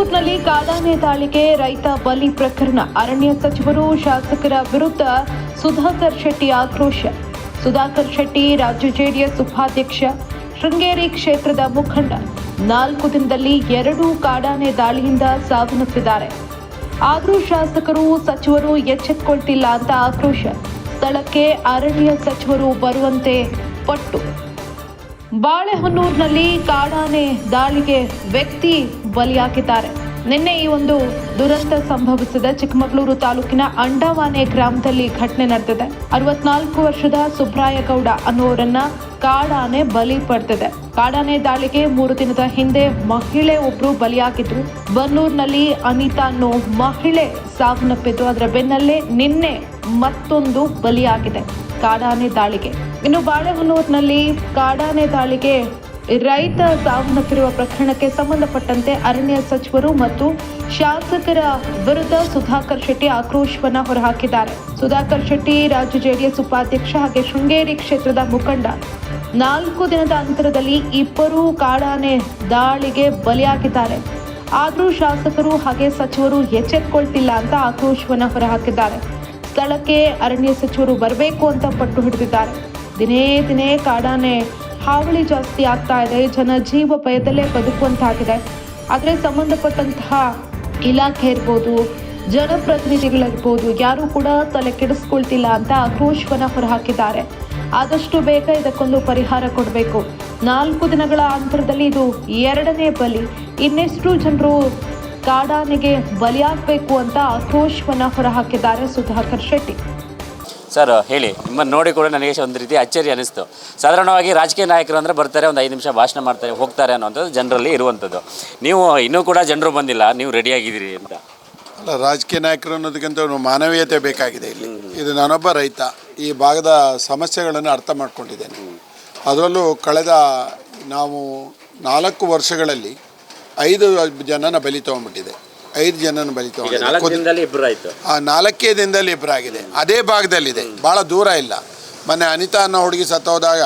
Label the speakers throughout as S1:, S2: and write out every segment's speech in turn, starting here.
S1: ಬನ್ನೂರಿನಲ್ಲಿ ಕಾಡಾನೆ ದಾಳಿಗೆ ರೈತ ಬಲಿ ಪ್ರಕರಣ. ಅರಣ್ಯ ಸಚಿವರು ಶಾಸಕರ ವಿರುದ್ಧ ಸುಧಾಕರ್ ಶೆಟ್ಟಿ ಆಕ್ರೋಶ. ಸುಧಾಕರ್ ಶೆಟ್ಟಿ ರಾಜ್ಯ ಜೆಡಿಎಸ್ ಉಪಾಧ್ಯಕ್ಷ, ಶೃಂಗೇರಿ ಕ್ಷೇತ್ರದ ಮುಖಂಡ. ನಾಲ್ಕು ದಿನದಲ್ಲಿ ಎರಡು ಕಾಡಾನೆ ದಾಳಿಯಿಂದ ಸಾವನ್ನಪ್ಪಿದ್ದಾರೆ. ಆದರೂ ಶಾಸಕರು, ಸಚಿವರು ಎಚ್ಚೆತ್ತುಕೊಳ್ತಿಲ್ಲ ಅಂತ ಆಕ್ರೋಶ. ಸ್ಥಳಕ್ಕೆ ಅರಣ್ಯ ಸಚಿವರು ಬರುವಂತೆ ಪಟ್ಟು. ಬಾಳೆಹೊನ್ನೂರಿನಲ್ಲಿ ಕಾಡಾನೆ ದಾಳಿಗೆ ವ್ಯಕ್ತಿ ಬಲಿಯಾಗಿದ್ದಾರೆ. ನಿನ್ನೆ ಈ ಒಂದು ದುರಂತ ಸಂಭವಿಸಿದ. ಚಿಕ್ಕಮಗಳೂರು ತಾಲೂಕಿನ ಅಂಡವಾನೆ ಗ್ರಾಮದಲ್ಲಿ ಘಟನೆ ನಡೆದಿದೆ. ಅರವತ್ನಾಲ್ಕು ವರ್ಷದ ಸುಬ್ರಾಯಗೌಡ ಅನ್ನುವರನ್ನ ಕಾಡಾನೆ ಬಲಿ ಪಡೆದಿದೆ. ಕಾಡಾನೆ ದಾಳಿಗೆ ಮೂರು ದಿನದ ಹಿಂದೆ ಮಹಿಳೆ ಒಬ್ರು ಬಲಿಯಾಗಿದ್ರು. ಬನ್ನೂರಿನಲ್ಲಿ ಅನಿತಾ ಅನ್ನೋ ಮಹಿಳೆ ಸಾವನ್ನಪ್ಪಿದ್ದು. ಅದರ ಬೆನ್ನಲ್ಲೇ ನಿನ್ನೆ ಮತ್ತೊಂದು ಬಲಿಯಾಗಿದೆ. ಕಾಡಾನೆ ದಾಳಿಗೆ. ಇನ್ನು ಬಾಳೆಹೊನ್ನೂರಿನಲ್ಲಿ ಕಾಡಾನೆ ದಾಳಿಗೆ ರೈತ ಸಾವನ್ನಪ್ಪಿರುವ ಪ್ರಕರಣಕ್ಕೆ ಸಂಬಂಧಪಟ್ಟಂತೆ ಅರಣ್ಯ ಸಚಿವರು ಮತ್ತು ಶಾಸಕರ ವಿರುದ್ಧ ಸುಧಾಕರ್ ಶೆಟ್ಟಿ ಆಕ್ರೋಶವನ್ನ ಹೊರಹಾಕಿದ್ದಾರೆ. ಸುಧಾಕರ್ ಶೆಟ್ಟಿ ರಾಜ್ಯ ಜೆಡಿಎಸ್ ಉಪಾಧ್ಯಕ್ಷ ಹಾಗೆ ಶೃಂಗೇರಿ ಕ್ಷೇತ್ರದ ಮುಖಂಡ. ನಾಲ್ಕು ದಿನದ ಅಂತರದಲ್ಲಿ ಇಬ್ಬರು ಕಾಡಾನೆ ದಾಳಿಗೆ ಬಲಿಯಾಗಿದ್ದಾರೆ. ಆದರೂ ಶಾಸಕರು ಹಾಗೆ ಸಚಿವರು ಎಚ್ಚೆತ್ಕೊಳ್ತಿಲ್ಲ ಅಂತ ಆಕ್ರೋಶವನ್ನ ಹೊರಹಾಕಿದ್ದಾರೆ. ಸ್ಥಳಕ್ಕೆ ಅರಣ್ಯ ಸಚಿವರು ಬರಬೇಕು ಅಂತ ಪಟ್ಟು ಹಿಡಿದಿದ್ದಾರೆ. ದಿನೇ ದಿನೇ ಕಾಡಾನೆ ಹಾವಳಿ ಜಾಸ್ತಿ ಆಗ್ತಾ ಇದೆ. ಜನ ಜೀವ ಭಯದಲ್ಲೇ ಬದುಕುವಂತಾಗಿದೆ. ಆದರೆ ಸಂಬಂಧಪಟ್ಟಂತಹ ಇಲಾಖೆ ಇರ್ಬೋದು, ಜನಪ್ರತಿನಿಧಿಗಳಿರ್ಬೋದು, ಯಾರು ಕೂಡ ತಲೆ ಕೆಡಿಸ್ಕೊಳ್ತಿಲ್ಲ ಅಂತ ಆಕ್ರೋಶವನ್ನ ಹೊರಹಾಕಿದ್ದಾರೆ. ಆದಷ್ಟು ಬೇಗ ಇದಕ್ಕೊಂದು ಪರಿಹಾರ ಕೊಡಬೇಕು. ನಾಲ್ಕು ದಿನಗಳ ಅಂತರದಲ್ಲಿ ಇದು ಎರಡನೇ ಬಲಿ. ಇನ್ನೆಷ್ಟು ಜನರು ಕಾಡಾನೆಗೆ ಬಲಿಯಾಗಬೇಕು ಅಂತ ಆಕ್ರೋಶವನ್ನ ಹೊರಹಾಕಿದ್ದಾರೆ ಸುಧಾಕರ್ ಶೆಟ್ಟಿ.
S2: ಸರ್ ಹೇಳಿ ನಿಮ್ಮನ್ನು ನೋಡಿ ಕೂಡ ನನಗೆ ಒಂದು ರೀತಿ ಅಚ್ಚರಿ ಅನಿಸ್ತು. ಸಾಧಾರಣವಾಗಿ ರಾಜಕೀಯ ನಾಯಕರು ಅಂದರೆ ಬರ್ತಾರೆ ಒಂದು ಐದು ನಿಮಿಷ ಭಾಷಣ ಮಾಡ್ತಾರೆ ಹೋಗ್ತಾರೆ ಅನ್ನೋಂಥದ್ದು ಜನರಲ್ಲಿ ಇರುವಂಥದ್ದು. ನೀವು ಇನ್ನೂ ಕೂಡ ಜನರು ಬಂದಿಲ್ಲ ನೀವು ರೆಡಿಯಾಗಿದ್ದೀರಿ ಅಂತ?
S3: ಅಲ್ಲ ರಾಜಕೀಯ ನಾಯಕರು ಅನ್ನೋದಕ್ಕಿಂತ ಒಂದು ಮಾನವೀಯತೆ ಬೇಕಾಗಿದೆ ಇಲ್ಲಿ. ಇದು ನಾನೊಬ್ಬ ರೈತ ಈ ಭಾಗದ ಸಮಸ್ಯೆಗಳನ್ನು ಅರ್ಥ ಮಾಡಿಕೊಂಡಿದ್ದೇನೆ. ಅದರಲ್ಲೂ ಕಳೆದ ನಾವು ನಾಲ್ಕು ವರ್ಷಗಳಲ್ಲಿ ಐದು ಜನನ ಬಲಿ ತೊಗೊಂಡ್ಬಿಟ್ಟಿದೆ. ಐದು ಜನನ ಬಲಿ
S2: ಈಗ ನಾಲ್ಕು ದಿನದಲ್ಲಿ ಆಯಿತು.
S3: ಆ ನಾಲ್ಕೇ ದಿನದಲ್ಲಿ ಇಬ್ಬರಾಗಿದೆ ಅದೇ ಭಾಗದಲ್ಲಿದೆ. ಭಾಳ ದೂರ ಇಲ್ಲ. ಮೊನ್ನೆ ಅನಿತಾ ಅನ್ನೋ ಹುಡುಗಿ ಸತ್ತೋದಾಗ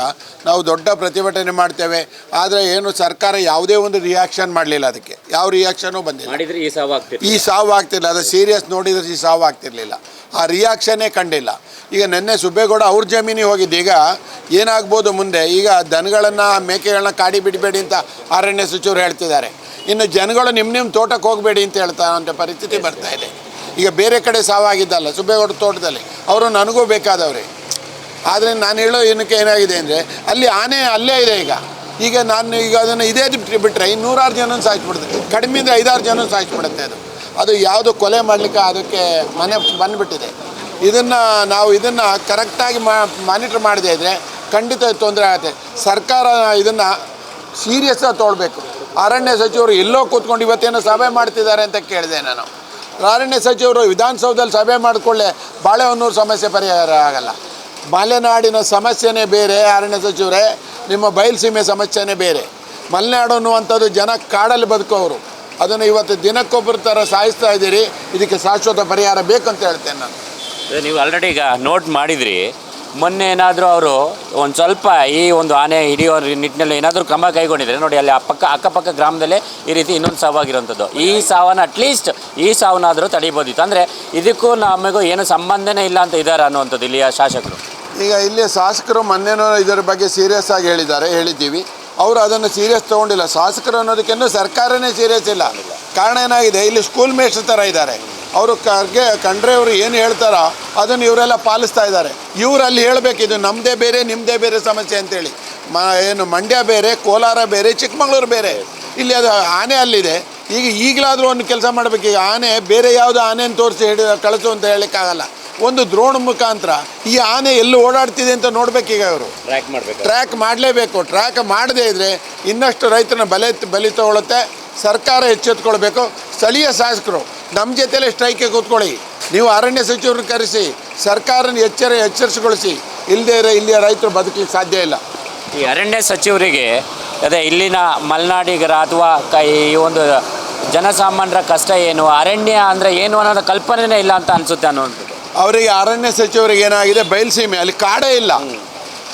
S3: ನಾವು ದೊಡ್ಡ ಪ್ರತಿಭಟನೆ ಮಾಡ್ತೇವೆ. ಆದರೆ ಏನು ಸರ್ಕಾರ ಯಾವುದೇ ಒಂದು ರಿಯಾಕ್ಷನ್ ಮಾಡಲಿಲ್ಲ ಅದಕ್ಕೆ. ಯಾವ ರಿಯಾಕ್ಷನೂ ಬಂದಿಲ್ಲ.
S2: ಮಾಡಿದ್ರೆ ಈ ಸಾವು ಆಗ್ತಿತ್ತು
S3: ಈ ಸಾವು ಆಗ್ತಿಲ್ಲ ಅದು ಸೀರಿಯಸ್ ನೋಡಿದ್ರೆ ಈ ಸಾವು ಆಗ್ತಿರ್ಲಿಲ್ಲ. ಆ ರಿಯಾಕ್ಷನ್ನೇ ಕಂಡಿಲ್ಲ. ಈಗ ನಿನ್ನೆ ಸುಬ್ಬೇಗೌಡ ಅವ್ರ ಜಮೀನಿಗೆ ಹೋಗಿದ್ದು. ಈಗ ಏನಾಗ್ಬೋದು ಮುಂದೆ? ಈಗ ದನಗಳನ್ನು ಮೇಕೆಗಳನ್ನ ಕಾಡಿ ಬಿಡಬೇಡಿ ಅಂತ ಅರಣ್ಯ ಸಚಿವರು ಹೇಳ್ತಿದ್ದಾರೆ. ಇನ್ನು ಜನಗಳು ನಿಮ್ಮ ನಿಮ್ಮ ತೋಟಕ್ಕೆ ಹೋಗಬೇಡಿ ಅಂತ ಹೇಳ್ತಾ ಅಂತ ಪರಿಸ್ಥಿತಿ ಬರ್ತಾ ಇದೆ. ಈಗ ಬೇರೆ ಕಡೆ ಸಾವಾಗಿದ್ದಲ್ಲ ಸುಬ್ಬೇಗೌಡ ತೋಟದಲ್ಲಿ. ಅವರು ನನಗೂ ಬೇಕಾದವ್ರೆ. ಆದರೆ ನಾನು ಹೇಳೋ ಏನಕ್ಕೆ ಏನಾಗಿದೆ ಅಂದರೆ ಅಲ್ಲಿ ಆನೆ ಅಲ್ಲೇ ಇದೆ ಈಗ. ಈಗ ನಾನು ಈಗ ಅದನ್ನು ಇದೇ ಬಿಟ್ಟರೆ ಇನ್ನೂರಾರು ಜನ ಸಾಯಿಸ್ಬಿಡುತ್ತೆ. ಕಡಿಮೆಯಿಂದ ಐದಾರು ಜನ ಸಾಯಿಸ್ಬಿಡುತ್ತೆ ಅದು. ಅದು ಯಾವುದು ಕೊಲೆ ಮಾಡಲಿಕ್ಕೆ ಅದಕ್ಕೆ ಮನೆ ಬಂದುಬಿಟ್ಟಿದೆ. ಇದನ್ನು ನಾವು ಇದನ್ನು ಕರೆಕ್ಟಾಗಿ ಮಾನಿಟ್ರ್ ಮಾಡದೇ ಇದ್ದರೆ ಖಂಡಿತ ತೊಂದರೆ ಆಗುತ್ತೆ. ಸರ್ಕಾರ ಇದನ್ನು ಸೀರಿಯಸ್ಸಾಗಿ ತೊಗೊಳ್ಬೇಕು ಅರಣ್ಯ ಸಚಿವರು ಎಲ್ಲೋ ಕೂತ್ಕೊಂಡು ಇವತ್ತೇನು ಸಭೆ ಮಾಡ್ತಿದ್ದಾರೆ ಅಂತ ಕೇಳಿದೆ ನಾನು. ಅರಣ್ಯ ಸಚಿವರು ವಿಧಾನಸೌಧದಲ್ಲಿ ಸಭೆ ಮಾಡಿಕೊಳ್ಳೆ, ಬಾಳೆಹೊನ್ನೂರು ಸಮಸ್ಯೆ ಪರಿಹಾರ ಆಗಲ್ಲ. ಮಲೆನಾಡಿನ ಸಮಸ್ಯೆನೇ ಬೇರೆ, ಅರಣ್ಯ ಸಚಿವರೇ, ನಿಮ್ಮ ಬಯಲುಸೀಮೆ ಸಮಸ್ಯೆನೇ ಬೇರೆ. ಮಲೆನಾಡು ಅನ್ನುವಂಥದ್ದು ಜನ ಕಾಡಲ್ಲಿ ಬದುಕೋರು ಅದನ್ನು ಇವತ್ತು ದಿನಕ್ಕೊಬ್ಬರ ಥರ ಸಾಯಿಸ್ತಾ ಇದ್ದೀರಿ, ಇದಕ್ಕೆ ಶಾಶ್ವತ ಪರಿಹಾರ ಬೇಕು ಅಂತ ಹೇಳ್ತೇನೆ ನಾನು.
S2: ನೀವು ಆಲ್ರೆಡಿ ಈಗ ನೋಟ್ ಮಾಡಿದ್ರಿ ಮೊನ್ನೆ ಏನಾದರೂ ಅವರು ಒಂದು ಸ್ವಲ್ಪ ಈ ಒಂದು ಆನೆ ಹಿಡಿಯೋ ನಿಟ್ಟಿನಲ್ಲಿ ಏನಾದರೂ ಕ್ರಮ ಕೈಗೊಂಡಿದ್ರೆ ನೋಡಿ ಅಲ್ಲಿ ಅಕ್ಕಪಕ್ಕ ಅಕ್ಕಪಕ್ಕ ಗ್ರಾಮದಲ್ಲೇ ಈ ರೀತಿ ಇನ್ನೊಂದು ಸಾವಾಗಿರುವಂಥದ್ದು. ಈ ಸಾವನ್ನ ಅಟ್ಲೀಸ್ಟ್ ಈ ಸಾವನ್ನಾದರೂ ತಡಿಬೋದಿತ್ತು. ಅಂದರೆ ಇದಕ್ಕೂ ನಮಗೂ ಏನು ಸಂಬಂಧನೇ ಇಲ್ಲ ಅಂತ ಇದ್ದಾರೆ ಅನ್ನುವಂಥದ್ದು ಇಲ್ಲಿಯ ಶಾಸಕರು.
S3: ಈಗ ಇಲ್ಲಿ ಶಾಸಕರು ಮೊನ್ನೆನೂ ಇದರ ಬಗ್ಗೆ ಸೀರಿಯಸ್ ಆಗಿ ಹೇಳಿದ್ದಾರೆ, ಹೇಳಿದ್ದೀವಿ. ಅವರು ಅದನ್ನು ಸೀರಿಯಸ್ ತೊಗೊಂಡಿಲ್ಲ. ಶಾಸಕರು ಅನ್ನೋದಕ್ಕಿನ್ನೂ ಸರ್ಕಾರನೇ ಸೀರಿಯಸ್ ಇಲ್ಲ. ಕಾರಣ ಏನಾಗಿದೆ? ಇಲ್ಲಿ ಸ್ಕೂಲ್ ಮೇಟ್ಸ್ ಥರ ಇದ್ದಾರೆ. ಅವರು ಕರ್ಗೆ ಕಂಡ್ರೆ ಅವರು ಏನು ಹೇಳ್ತಾರೋ ಅದನ್ನು ಇವರೆಲ್ಲ ಪಾಲಿಸ್ತಾ ಇದ್ದಾರೆ. ಇವರಲ್ಲಿ ಹೇಳಬೇಕು ಇದು ನಮ್ಮದೇ ಬೇರೆ ನಿಮ್ಮದೇ ಬೇರೆ ಸಮಸ್ಯೆ ಅಂತೇಳಿ. ಮ ಏನು ಮಂಡ್ಯ ಬೇರೆ ಕೋಲಾರ ಬೇರೆ ಚಿಕ್ಕಮಗಳೂರು ಬೇರೆ. ಇಲ್ಲಿ ಅದು ಆನೆ ಅಲ್ಲಿದೆ. ಈಗ ಈಗಲಾದರೂ ಒಂದು ಕೆಲಸ ಮಾಡಬೇಕು. ಈಗ ಆನೆ ಬೇರೆ ಯಾವುದು ಆನೆಯನ್ನು ತೋರಿಸಿ ಹಿಡಿ ಕಳಿಸು ಅಂತ ಹೇಳೋಕ್ಕಾಗಲ್ಲ ಒಂದು ದ್ರೋಣ ಮುಖಾಂತರ ಈ ಆನೆ ಎಲ್ಲಿ ಓಡಾಡ್ತಿದೆ ಅಂತ ನೋಡ್ಬೇಕೀಗ ಅವರು
S2: ಟ್ರ್ಯಾಕ್ ಮಾಡಬೇಕು.
S3: ಟ್ರ್ಯಾಕ್ ಮಾಡಲೇಬೇಕು. ಟ್ರ್ಯಾಕ್ ಮಾಡದೇ ಇದ್ದರೆ ಇನ್ನಷ್ಟು ರೈತನ ಬಲೆ ಬಲಿ ತಗೊಳುತ್ತೆ. ಸರ್ಕಾರ ಎಚ್ಚೆತ್ಕೊಳ್ಬೇಕು. ಸ್ಥಳೀಯ ಶಾಸಕರು ನಮ್ಮ ಜೊತೆಲೇ ಸ್ಟ್ರೈಕಿಗೆ ಕೂತ್ಕೊಳ್ಳಿ. ನೀವು ಅರಣ್ಯ ಸಚಿವರನ್ನು ಕರೆಸಿ ಸರ್ಕಾರನ ಎಚ್ಚರ ಎಚ್ಚರಿಸಿಗೊಳಿಸಿ. ಇಲ್ಲದೇ ಇರೋ ಇಲ್ಲಿಯ ರೈತರು ಬದುಕಲಿಕ್ಕೆ ಸಾಧ್ಯ ಇಲ್ಲ.
S2: ಈ ಅರಣ್ಯ ಸಚಿವರಿಗೆ ಅದೇ ಇಲ್ಲಿನ ಮಲೆನಾಡಿಗರ ಅಥವಾ ಕ ಈ ಒಂದು ಜನಸಾಮಾನ್ಯರ ಕಷ್ಟ ಏನು? ಅರಣ್ಯ ಅಂದರೆ ಏನು ಅನ್ನೋದು ಕಲ್ಪನೆನೇ ಇಲ್ಲ ಅಂತ ಅನಿಸುತ್ತೆ ಅನ್ನೋದು
S3: ಅವರಿಗೆ ಅರಣ್ಯ ಸಚಿವರಿಗೆ ಏನಾಗಿದೆ? ಬಯಲುಸೀಮೆ ಅಲ್ಲಿ ಕಾಡೇ ಇಲ್ಲ.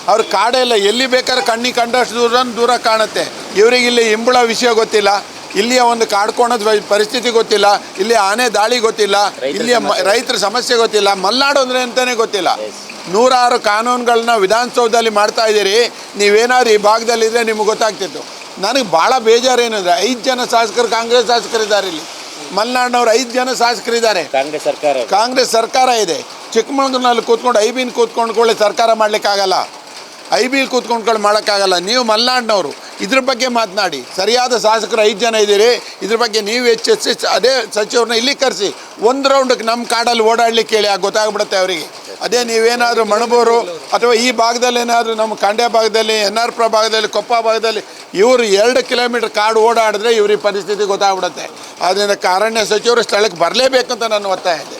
S3: ಅವ್ರ ಕಾಡೇ ಇಲ್ಲ. ಎಲ್ಲಿ ಬೇಕಾದ್ರೆ ಕಣ್ಣಿಗೆ ಕಂಡಷ್ಟು ದೂರ ದೂರ ಕಾಣುತ್ತೆ. ಇವರಿಗೆ ಇಲ್ಲಿ ಹಿಂಬುಳ ವಿಷಯ ಗೊತ್ತಿಲ್ಲ. ಇಲ್ಲಿಯ ಒಂದು ಕಾಡ್ಕೋಣದ ಪರಿಸ್ಥಿತಿ ಗೊತ್ತಿಲ್ಲ ಇಲ್ಲಿ ಆನೆ ದಾಳಿ ಗೊತ್ತಿಲ್ಲ ಇಲ್ಲಿಯ ಮ- ರೈತರ ಸಮಸ್ಯೆ ಗೊತ್ತಿಲ್ಲ ಮಲ್ನಾಡು ಅಂದರೆ ಅಂತಲೇ ಗೊತ್ತಿಲ್ಲ. ನೂರಾರು ಕಾನೂನುಗಳನ್ನ ವಿಧಾನಸೌಧದಲ್ಲಿ ಮಾಡ್ತಾ ಇದ್ದೀರಿ ನೀವೇನಾದ್ರು ಈ ಭಾಗದಲ್ಲಿದ್ದರೆ ನಿಮ್ಗೆ ಗೊತ್ತಾಗ್ತಿತ್ತು. ನನಗೆ ಭಾಳ ಬೇಜಾರೇನೆಂದರೆ ಐದು ಜನ ಶಾಸಕರು ಕಾಂಗ್ರೆಸ್ ಶಾಸಕರಿದ್ದಾರೆ ಇಲ್ಲಿ. ಮಲೆನಾಡಿನವ್ರು ಐದು ಜನ ಶಾಸಕರಿದ್ದಾರೆ
S2: ಕಾಂಗ್ರೆಸ್ ಸರ್ಕಾರ
S3: ಕಾಂಗ್ರೆಸ್ ಸರ್ಕಾರ ಇದೆ. ಚಿಕ್ಕಮಗಳೂರಿನಲ್ಲಿ ಕೂತ್ಕೊಂಡು ಐ ಬಿನ್ ಕೂತ್ಕೊಂಡ್ಕೊಳ್ಳಿ ಸರ್ಕಾರ ಮಾಡಲಿಕ್ಕಾಗಲ್ಲ. ಐ ಬಿಲ್ ಕೂತ್ಕೊಂಡ್ಕೊಳ್ಳಿ ಮಾಡೋಕ್ಕಾಗಲ್ಲ. ನೀವು ಮಲೆನಾಡಿನವರು. ಇದ್ರ ಬಗ್ಗೆ ಮಾತನಾಡಿ. ಸರಿಯಾದ ಶಾಸಕರು ಐದು ಜನ ಇದ್ದೀರಿ. ಇದ್ರ ಬಗ್ಗೆ ನೀವು ಹೆಚ್ಚೆಚ್ಚಿ ಅದೇ ಸಚಿವರನ್ನ ಇಲ್ಲಿ ಕರೆಸಿ. ಒಂದು ರೌಂಡಕ್ಕೆ ನಮ್ಮ ಕಾಡಲ್ಲಿ ಓಡಾಡ್ಲಿಕ್ಕೆ ಹೇಳಿ ಗೊತ್ತಾಗ್ಬಿಡುತ್ತೆ ಅವರಿಗೆ. ಅದೇ ನೀವೇನಾದರೂ ಮಣಬೂರು ಅಥವಾ ಈ ಭಾಗದಲ್ಲಿ ಏನಾದರೂ ನಮ್ಮ ಖಾಂಡ್ಯ ಭಾಗದಲ್ಲಿ, ಎನ್ ಆರ್ ಪುರ ಭಾಗದಲ್ಲಿ, ಕೊಪ್ಪ ಭಾಗದಲ್ಲಿ ಇವರು ಎರಡು ಕಿಲೋಮೀಟ್ರ್ ಕಾಡು ಓಡಾಡಿದ್ರೆ ಇವ್ರಿಗೆ ಪರಿಸ್ಥಿತಿ ಗೊತ್ತಾಗ್ಬಿಡುತ್ತೆ. ಆದ್ದರಿಂದ ಅರಣ್ಯ ಸಚಿವರು ಸ್ಥಳಕ್ಕೆ ಬರಲೇಬೇಕು ಅಂತ ನಾನು ಒತ್ತಾಯ ಇದೆ